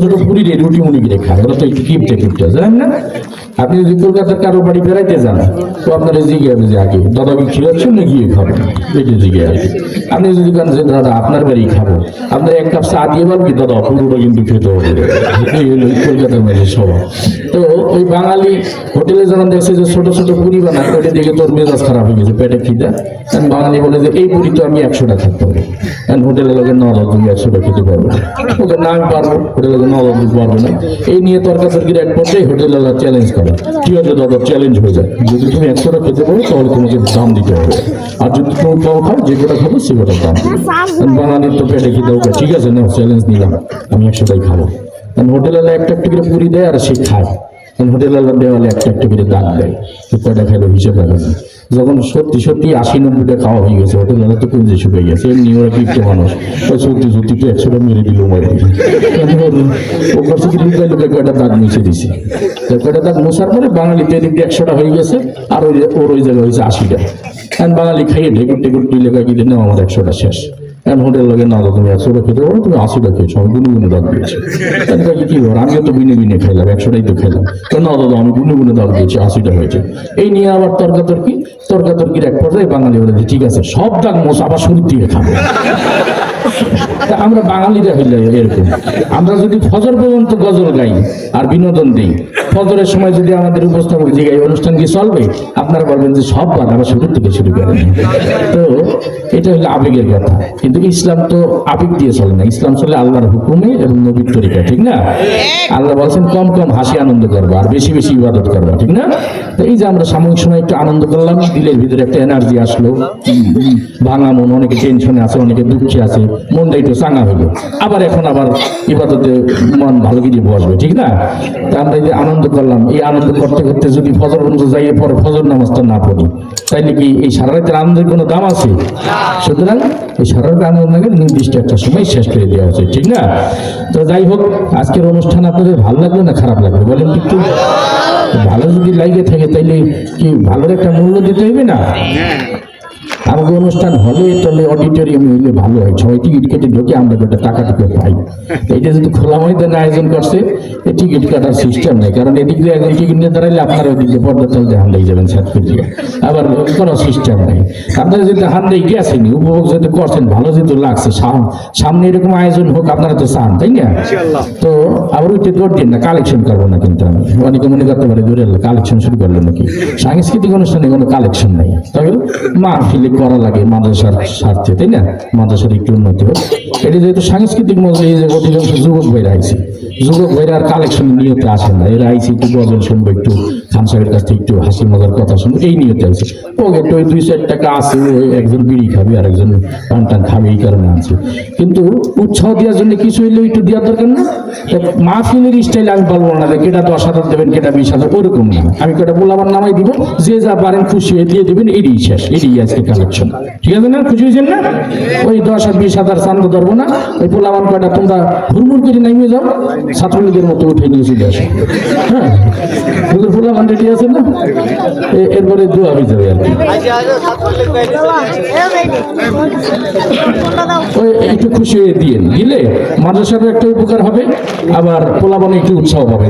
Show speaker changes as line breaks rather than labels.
ছোট রুটি ওরা তো কিপটে কিপটে জানেন না? আপনি যদি কলকাতার কারও বাড়ি বেড়াইতে যান, তো আপনার জিগে আগে। দাদা না, গিয়ে খাবেন এটা জিগে আপনি যদি কেন যে, দাদা, আপনার বাড়ি খাব। আপনার এক কাপ চা দিয়ে দাদা, পুরোটা কিন্তু খেতে হবে। এই কলকাতার স্বভাব। তো ওই বাঙালি হোটেলে যখন দেখছে যে ছোট ছোট পুরি বানায় দেখে তোর মেজাজ খারাপ হয়ে গেছে, পেটে খিদা। কারণ বাঙালি বলে যে, এই পুরি তো আমি একশোটা খেতে পারব কারণ হোটেলে লোকে না তুমি একশোটা খেতে পারব। ওকে না আমি পারব, হোটেলে না দাও তুমি না। এই নিয়ে তর্কাতর্কির এক পর্যায়ে হোটেলওয়ালা চ্যালেঞ্জ করে। দাদা? চ্যালেঞ্জ হয়ে যায়। যদি তুমি একশোটা খেতে পারো, তাহলে তোমাকে দাম দিতে হবে। আর যদি তুমি পাও খাও, যে কটা খাব, সে কটা দাম বাঙালির তো পেটে খেতে হবে ঠিক আছে না চ্যালেঞ্জ নিলাম। আমি একশোটাই খাব। হোটেলওয়ালা একটা একটা করে পুরি দেয় আর সে খায়। হোটেলওয়ালা দেওয়ালে একটা একটা করে দাগ দেয়। তো কয়টা খেলো হিসেব না। যখন সত্যি সত্যি আশি, নব্বইটা খাওয়া হয়ে গেছে হোটেলওয়ালা তো কুঞ্জে শুকে গেছে, এমনি ওরা কিপটে মানুষ। ওই সত্যি সত্যি তো একশোটা মেরে দিল, মারি ও করছে কি লুকায় লুকায় কয়টা দাগ মুছে দিছে। তো কয়টা দাগ মোছার পরে বাঙালিতে এদিক একশোটা হয়ে গেছে, আর ওই ওর ওই জায়গায় হয়েছে আশিটা। কারণ বাঙালি খাইয়ে ঢেকুর টেকুর তুই লেখা কি দিন আমার একশোটা শেষ। এখন হোটেল লাগে না তুমি একশোটা খেতে পারো তুমি আশিটা খেয়েছো আমি গুনে গুনে দাগ দিয়েছি। কি বল আমিও তো বিনে বিনে খেলাম, একশোটাই তো খেলাম। না, দাদা, আমি গুনে গুনে দাগ দিয়েছি, আশিটা হয়েছে। এই নিয়ে আবার তর্কাতর্কি, তর্কাতর্কির এক পর্যায়ে বাঙালি বলে ঠিক আছে, সব দাগ মোছ, আবার শুরুর দিকে খাব। আমরা বাঙালিরা হইলে এরকম। আমরা যদি ফজর পর্যন্ত গজল গাই আর বিনোদন দিই, ফজরের সময় যদি আমাদের উপস্থাপক এই অনুষ্ঠান কি চলবে, আপনারা বলবেন যে, সব বাদ আবার শুরু থেকে শুরু করেন তো এটা হলো আবেগের কথা। কিন্তু ইসলাম তো আবেগ দিয়ে চলে না? ইসলাম চলে আল্লাহর হুকুমে এবং নবীর তরিকা ঠিক না? আল্লাহ বলছেন কম কম হাসি আনন্দ করবা আর বেশি বেশি ইবাদত করবা ঠিক না? তো এই যে আমরা সাময়িক সময় একটু আনন্দ করলাম দিলের ভিতরে একটা এনার্জি আসলো। ভাঙা মন অনেকে টেনশনে আছে অনেকে দুঃখে আছে মনটা একটু চাঙা হইল আবার এখন আবার ইবাদতে মন ভালো করে বসবে ঠিক না? তা আমরা এই যে আনন্দ করলাম এই আনন্দ করতে করতে যদি ফজর পর্যন্ত যাই পরে ফজর নামাজটা না পড়ি তাইলে কি এই সারা রাতের আনন্দের কোনো দাম আছে? সুতরাং এই সরল আনন্দকে নির্দিষ্ট একটা সময় শেষ করে দেওয়া উচিত, ঠিক না? তো যাই হোক, আজকের অনুষ্ঠান আপনাদের ভালো লাগবে না খারাপ লাগবে বলেন একটু? ভালো যদি লাগে থাকে, তাইলে কি ভালোর একটা মূল্য দিতে হবে না? আমাকে অনুষ্ঠান হলে তাহলে অডিটোরিয়ামে হইলে ভালো হয়। সবাই টিকিট কেটে ঢোকে আমরা একটা টাকা টুকু পাই। এটা যদি খোলা ময়দানে আয়োজন করছে এই টিকিট কাটার সিস্টেম নেই। কারণ এদিক দিয়ে একজন টিকিট নিয়ে দাঁড়াইলে আপনারা ওদিক দিয়ে পর্দা তলতে হান লেগে যাবেন সাত করে আবার কোনো সিস্টেম নেই। আপনারা যদি হান দিয়ে গেছেনি উপভোগ যেহেতু করছেন ভালো যেহেতু লাগছে সাম- সামনে এরকম আয়োজন হোক আপনারা তো চান তাই না? তো আবার ওইটা দৌড় দিন না কালেকশন করব না কিন্তু আমি। অনেকে মনে করতে পারে দূরে কালেকশন শুরু করল নাকি? সাংস্কৃতিক অনুষ্ঠানে কোনো কালেকশন নেই। তবে মাহফিলে করা লাগে মাদ্রাসার স্বার্থে, তাই না? মাদ্রাসার একটু উন্নতি হোক। এটি যেহেতু সাংস্কৃতিক মধ্যে এই যে অধিকাংশ যুবক ভাইরা আইসি যুবক ভাইরা আর কালেকশন নিয়তে আসে না। এরা আইসি একটু গজল সম্ভব একটু খান সাহেবের কাছ থেকে একটু হাসি মজার কথা শুনব এই নিয়তে আইছে পকেটে ওই দুই চার টাকা আছে, একজন বিড়ি খাবে আর একজন পান টান খাবে, এই কারণে আছে। কিন্তু উৎসাহ দেওয়ার জন্য কিছু হইলে একটু দেওয়ার দরকার না। মাহফিলের স্টাইল আমি বলব না যে কেটা দশ হাজার দেবেন, কেটা বিশ হাজার, ওরকম না। আমি কেটা বলাবার নামাই দিব, যে যা পারেন খুশি হয়ে দিয়ে দেবেন, এটাই শেষ, এটাই আজকে কালেকশন ঠিক আছে না? খুশি হয়েছেন না? ওই দশ আর বিশ হাজার চান্দা ধরবো না। ওই পোলাবান কয়টা, তোমরা হুড়মুড় করে নামিয়ে যাও, ছাত্রলীগের মতো উঠে নিয়ে চলে আসো। হ্যাঁ? পোলাবান রেডি আছে না এরপরে দোয়া যাবে আর ওই, একটু খুশি হয়ে দিয়ে দিলে মাদ্রাসারও একটা উপকার হবে, আবার পোলাবানে একটু উৎসাহ পাবে